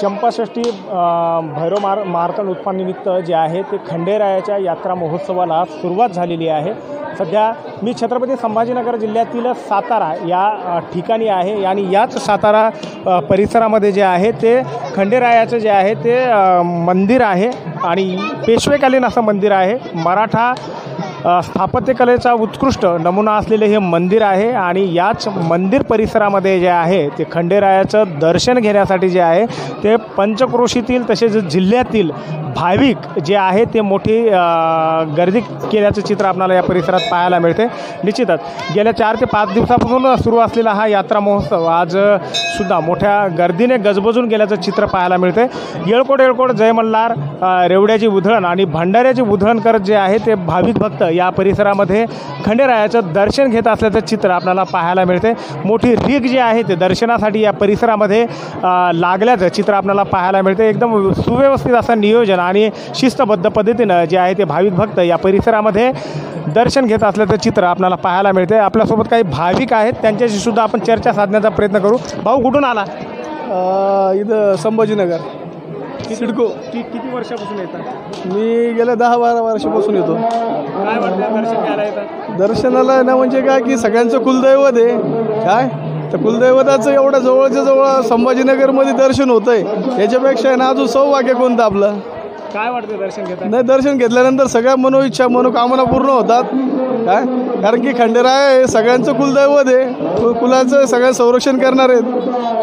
चंपाषष्ठी भैरव मार मार्तंड उत्पानिमित्त जे आहे ते खंडेरायाच्या यात्रा महोत्सवाला सुरुवात झालेली आहे. सध्या मी छत्रपती संभाजीनगर जिल्ह्यातील सातारा या ठिकाणी आहे आणि याच सातारा परिसरामध्ये जे आहे ते खंडेरायाचं जे आहे ते मंदिर आहे आणि पेशवेकालीन असं मंदिर आहे. मराठा स्थापत्यकलेचा उत्कृष्ट नमुना असलेले हे मंदिर आहे आणि याच मंदिर परिसरामध्ये जे आहे ते खंडेरायाचं दर्शन घेण्यासाठी जे आहे ते पंचक्रोशीतील तसेच जिल्ह्यातील भाविक जे आहे ते मोठी गर्दी केल्याचं चित्र आपल्याला या परिसरात पाहायला मिळते. निश्चितच गेल्या चार ते पाच दिवसापासून सुरू असलेला हा यात्रा महोत्सव आज सुद्धा मोठ्या गर्दीने गजबजून गेल्याचं चित्र पाहायला मिळते. येळकोट येळकोट जय मल्हार रेवड्याची उधळण आणि भंडाऱ्याची उधळण करत जे आहे ते भाविक भक्त या परिसरामध्ये खंडेरायाचं दर्शन घेत असल्याचं चित्र आपल्याला पाहायला मिळते. मोठी रीग जी आहे ते दर्शनासाठी या परिसरामध्ये लागल्याचं चित्र आपल्याला पाहायला मिळते. एकदम सुव्यवस्थित असं नियोजन आणि शिस्तबद्ध पद्धतीनं जे आहे ते भाविक भक्त या परिसरामध्ये दर्शन घेत असल्याचं चित्र आपल्याला पाहायला मिळते आपल्यासोबत काही भाविक आहेत त्यांच्याशी सुद्धा आपण चर्चा साधण्याचा प्रयत्न करू. भाऊ कुठून आला? इथं संभाजीनगर. सिडको. कि किती वर्षापासून येतात मी गेल्या दहा बारा वर्षापासून येतो. काय दर्शन घ्यायला येतात दर्शनाला ना म्हणजे काय की सगळ्यांचं कुलदैवत आहे. काय? तर कुलदैवताचं एवढं जवळच्या जवळ संभाजीनगरमध्ये दर्शन होतं आहे याच्यापेक्षा आहे ना अजून सौभाग्य कोणतं आपलं? काय वाटतं दर्शन घेतात नाही दर्शन घेतल्यानंतर सगळ्या मनोइच्छा मनोकामना पूर्ण होतात. काय? कारण की खंडेराय हे सगळ्यांचं कुलदैवत आहे. कु- कुलाचं सगळं संरक्षण करणार आहेत.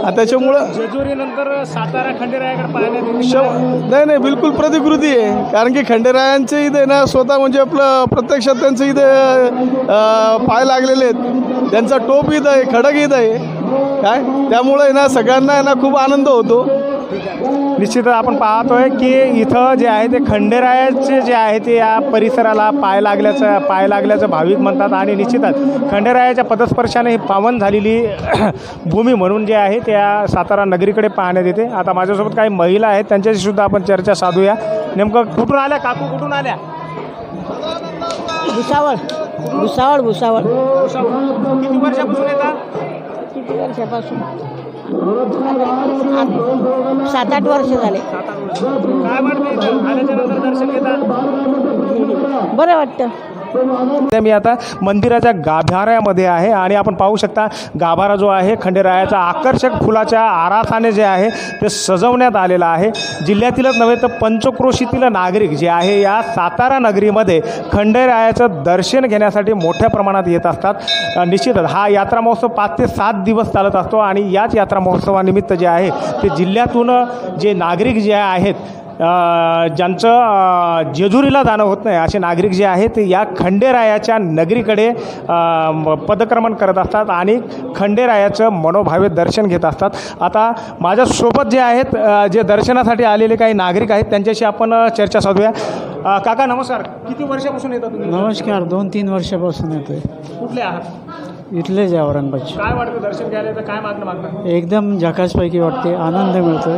आणि त्याच्यामुळं जेजुरीनंतर सातारा खंडेरायाकडे पाहण्यात येते. शव नाही नाही बिलकुल प्रतिकृती आहे. कारण की खंडेरायांचे इथे ना स्वतः म्हणजे आपलं प्रत्यक्षात त्यांचं इथे अं, पाय लागलेले आहेत. त्यांचा टोप इथं आहे खडक इथं आहे. काय? त्यामुळे ना सगळ्यांना आहे ना खूप आनंद होतो. निश्चितच आपण पाहतोय की इथं जे आहे ते खंडेरायाचे जे आहे ते या परिसराला पाय लागल्याचं पाय लागल्याचं भाविक म्हणतात आणि निश्चितच खंडेरायाच्या पदस्पर्शाने ही पावन झालेली भूमी म्हणून जे आहे त्या सातारा नगरीकडे पाहण्यात येते. आता माझ्यासोबत काही महिला आहेत त्यांच्याशी सुद्धा आपण चर्चा साधूया. नेमकं कुठून आल्या? काकू कुठून आल्या? भुसावळ. भुसावळ भुसावळ. किती वर्षापासून येतात किती वर्षापासून? सात आठ वर्ष झाले. काय वाटतं इथं? आल्याच्यानंतर दर्शन घेतात बरं वाटतं. मी आता मंदिराच्या गाभाऱ्यामध्ये आहे आणि आपण पाहू शकता गाभारा जो आहे खंडेरायाचा आकर्षक फुलाच्या आरासाने जे आहे ते सजवण्यात आलेलं आहे. जिल्ह्यातीलच नव्हे तर पंचक्रोशीतील नागरिक जे आहे या सातारा नगरीमध्ये खंडेरायाचं दर्शन घेण्यासाठी मोठ्या प्रमाणात येत असतात. निश्चितच हा यात्रा महोत्सव पाच ते सात दिवस चालत असतो आणि याच यात्रा महोत्सवानिमित्त जे आहे ते जिल्ह्यातून जे नागरिक जे आहेत ज्यांचं जेजुरीला जाणं होत नाही असे नागरिक जे आहेत या खंडेरायाच्या नगरीकडे पदक्रमण करत असतात आणि खंडेरायाचं मनोभावे दर्शन घेत असतात. आता माझ्यासोबत जे आहेत जे दर्शनासाठी आलेले काही नागरिक आहेत त्यांच्याशी आपण चर्चा साधूया. काका नमस्कार. किती वर्षापासून येतात नमस्कार. दोन तीन वर्षापासून येतोय. कुठले आहात? इथलेच आहे औरंगाबादचे. काय वाटतं दर्शन घ्यायला? तर काय मागणं मागणं? एकदम झकासपैकी वाटते. आनंद मिळतोय.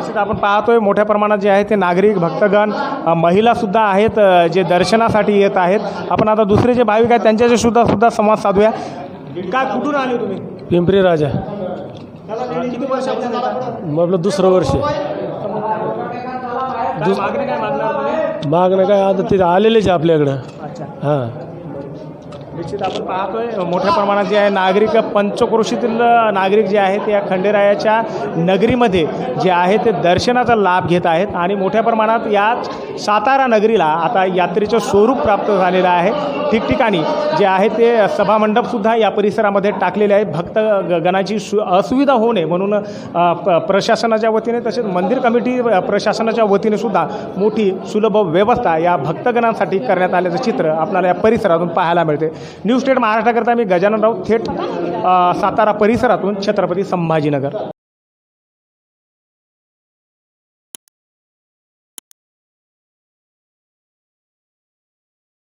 निश्चित आपण पाहतोय. मोठ्या प्रमाणात जे आहे ते नागरिक भक्तगण महिलासुद्धा आहेत जे दर्शनासाठी येत आहेत. आपण आता दुसरे जे भाविक आहेत त्यांच्याशी सुद्धा सुद्धा संवाद साधूया. काय कुठून आले तुम्ही? पिंपरी राजा. किती आपलं दुसरं वर्ष. मागणी काय आता ते आलेलेच आहे आपल्याकडं. हां. निश्चित आपण पाहतोय मोठ्या प्रमाणात जे आहे नागरिक पंचक्रोशीतील नागरिक जे आहेत या खंडेरायाच्या नगरीमध्ये जे आहे ते दर्शनाचा लाभ घेत आहेत आणि मोठ्या प्रमाणात याच सातारा नगरीला आता यात्रेचं स्वरूप प्राप्त झालेलं आहे. ठिकठिकाणी जे आहे ते सभामंडपसुद्धा या परिसरामध्ये टाकलेले आहेत भक्त गणाची सु असुविधा होऊ नये म्हणून प- प्रशासनाच्या वतीने तसेच मंदिर कमिटी प्रशासनाच्या वतीने सुद्धा मोठी सुलभ व्यवस्था या भक्तगणांसाठी करण्यात आल्याचं चित्र आपल्याला या परिसरातून पाहायला मिळते. न्यूज स्टेट महाराष्ट्राकरता मी गजानन राऊत थेट सातारा परिसरातून छत्रपती संभाजीनगर.